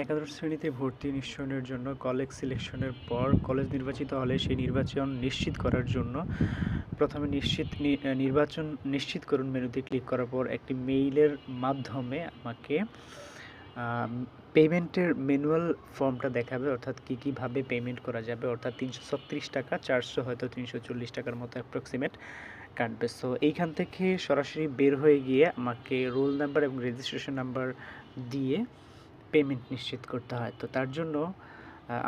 একাদশ শ্রেণীতে ভর্তি নিশ্চয়নের জন্য কলেজ সিলেকশনের পর কলেজ নির্বাচিত হলে সেই নির্বাচন নিশ্চিত করার জন্য প্রথমে নিশ্চিত নির্বাচন নিশ্চিত করুন মেনুতে ক্লিক করার পর একটি মেইলের মাধ্যমে আমাকে পেমেন্টের ম্যানুয়াল ফর্মটা দেখাবে, অর্থাৎ কী কীভাবে পেমেন্ট করা যাবে, অর্থাৎ তিনশো ছত্রিশ টাকা, চারশো হয়তো তিনশো চল্লিশ টাকার মতো অ্যাপ্রক্সিমেট কাটবে। সো এইখান থেকে সরাসরি বের হয়ে গিয়ে আমাকে রোল নাম্বার এবং রেজিস্ট্রেশন নাম্বার দিয়ে পেমেন্ট নিশ্চিত করতে হয়। তো তার জন্য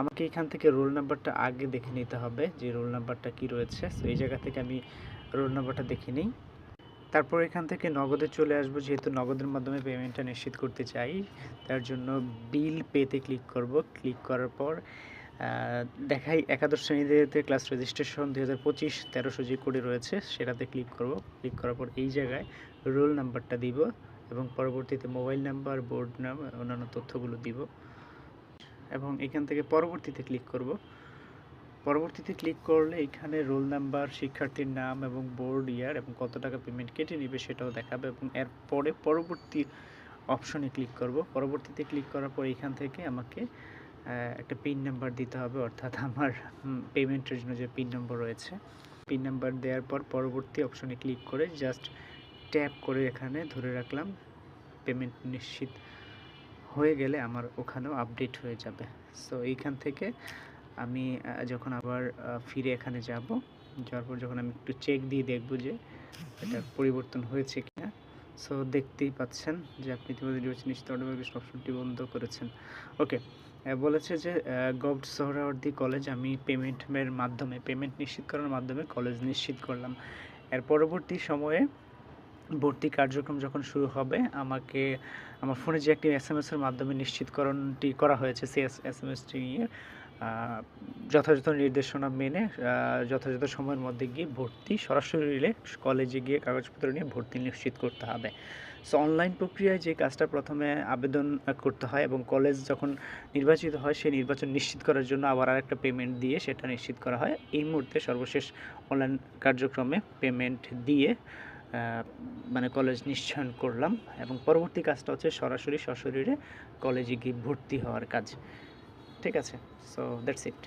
আমাকে এখান থেকে রোল নাম্বারটা আগে দেখে নিতে হবে যে রোল নাম্বারটা কি রয়েছে। সো এই জায়গা থেকে আমি রোল নাম্বারটা দেখে নিই। তারপর এখান থেকে নগদে চলে আসব, যেহেতু নগদের মাধ্যমে পেমেন্টটা নিশ্চিত করতে চাই। তার জন্য বিল পেতে ক্লিক করব। ক্লিক করার পর দেখাই একাদশ শ্রেণীতে ক্লাস রেজিস্ট্রেশন দুই হাজার পঁচিশ তেরোশো যে কোডে রয়েছে, সেটাতে ক্লিক করব। ক্লিক করার পর এই জায়গায় রোল নাম্বারটা দিব। এবং পরবর্তীতে মোবাইল নাম্বার, বোর্ড নাম, অন্যান্য তথ্যগুলো দিব। এবং এখান থেকে পরবর্তীতে ক্লিক করব। পরবর্তীতে ক্লিক করলে এখানে রোল নাম্বার, শিক্ষার্থীর নাম এবং বোর্ড, ইয়ার এবং কত টাকা পেমেন্ট কেটে নেবে সেটাও দেখাবে এবং এরপরে পরবর্তী অপশনে ক্লিক করব। পরবর্তীতে ক্লিক করার পর এখান থেকে আমাকে একটা পিন নাম্বার দিতে হবে, অর্থাৎ আমার পেমেন্টের জন্য যে পিন নম্বর রয়েছে। পিন নাম্বার দেওয়ার পর পরবর্তী অপশনে ক্লিক করে জাস্ট ট্যাপ করে এখানে ধরে রাখলাম। পেমেন্ট নিশ্চিত হয়ে গেলে আমার ওখানেও আপডেট হয়ে যাবে। সো এইখান থেকে আমি যখন আবার ফিরে এখানে যাব, যাওয়ার পর যখন আমি একটু চেক দিয়ে দেখব যে এটা পরিবর্তন হয়েছে কিনা। সো দেখতেই পাচ্ছেন যে আপনি ইতিমধ্যে নির্বাচন নিশ্চিত নোটিফিকেশন অপশনটি বন্ধ করেছেন। ওকে বলেছে যে গভ সোহরাওয়ার্দী কলেজ আমি পেমেন্টের মাধ্যমে পেমেন্ট নিশ্চিত করার মাধ্যমে কলেজ নিশ্চিত করলাম। এর পরবর্তী সময়ে ভর্তি কার্যক্রম যখন শুরু হবে, আমাকে, আমার ফোনে যে একটি এস এম এসের মাধ্যমে নিশ্চিতকরণটি করা হয়েছে, সেই এস এম এসটি নিয়ে যথাযথ নির্দেশনা মেনে যথাযথ সময়ের মধ্যে গিয়ে ভর্তি, সরাসরি রিলে কলেজে গিয়ে কাগজপত্র নিয়ে ভর্তি নিশ্চিত করতে হবে। সো অনলাইন প্রক্রিয়ায় যে কাজটা প্রথমে আবেদন করতে হয় এবং কলেজ যখন নির্বাচিত হয়, সেই নির্বাচন নিশ্চিত করার জন্য আবার আরেকটা পেমেন্ট দিয়ে সেটা নিশ্চিত করা হয়। এই মুহূর্তে সর্বশেষ অনলাইন কার্যক্রমে পেমেন্ট দিয়ে মানে কলেজ নিশ্চয়ন করলাম এবং পরবর্তী কাজটা হচ্ছে সরাসরি সশরীরে কলেজে গিয়ে ভর্তি হওয়ার কাজ। ঠিক আছে? So that's it